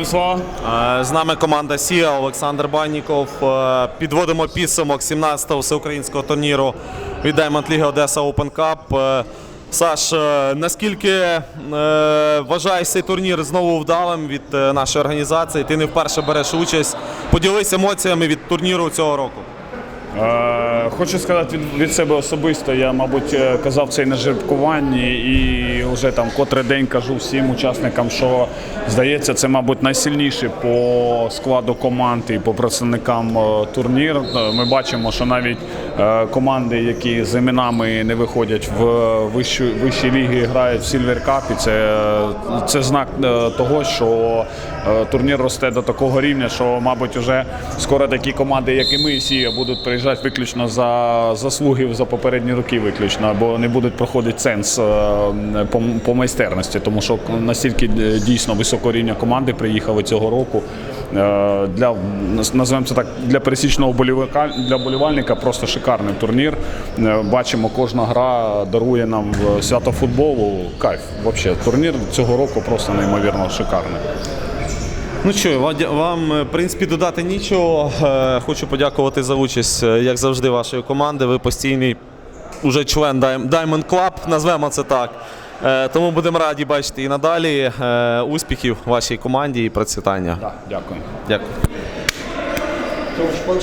Е, З нами команда Сія, Олександр Банніков. Е, Підводимо підсумок 17-го всеукраїнського турніру від Diamond League Одеса Open Cup. Е, Саш, наскільки вважаєш цей турнір знову вдалим від нашої організації? Ти не вперше береш участь. Поділись емоціями від турніру цього року. Хочу сказати від, від себе особисто. Я, мабуть, е, казав це і на жеребкуванні, і вже там котрий день кажу всім учасникам, що здається, це, мабуть, найсильніший по складу команд і по представникам е, турнір. Е, Ми бачимо, що навіть команди, які з іменами не виходять в вищу, вищі ліги, грають в Cup, це, це знак того, що турнір росте до такого рівня, що, мабуть, вже скоро такі команди, як і ми, Сія, будуть приїжджати виключно за заслуги за попередні роки, виключно, бо не будуть проходити ценз е, по, по майстерності, тому що настільки е, дійсно високого рівня команди приїхали цього року. Е, Для називаємо це так для пересічного болівика для болівальника просто шикарний турнір. Бачимо, кожна гра дарує нам свято футболу. Кайф. Взагалі, турнір цього року просто неймовірно шикарний. Ну що, вам, е, в принципі, додати нічого. Е, Хочу подякувати за участь, е, як завжди, вашої команди. Ви постійний уже член Diamond Club, назвемо це так. Тому будемо раді бачити і надалі. Успіхів вашій команді і процвітання. Так, дякую. Дякую.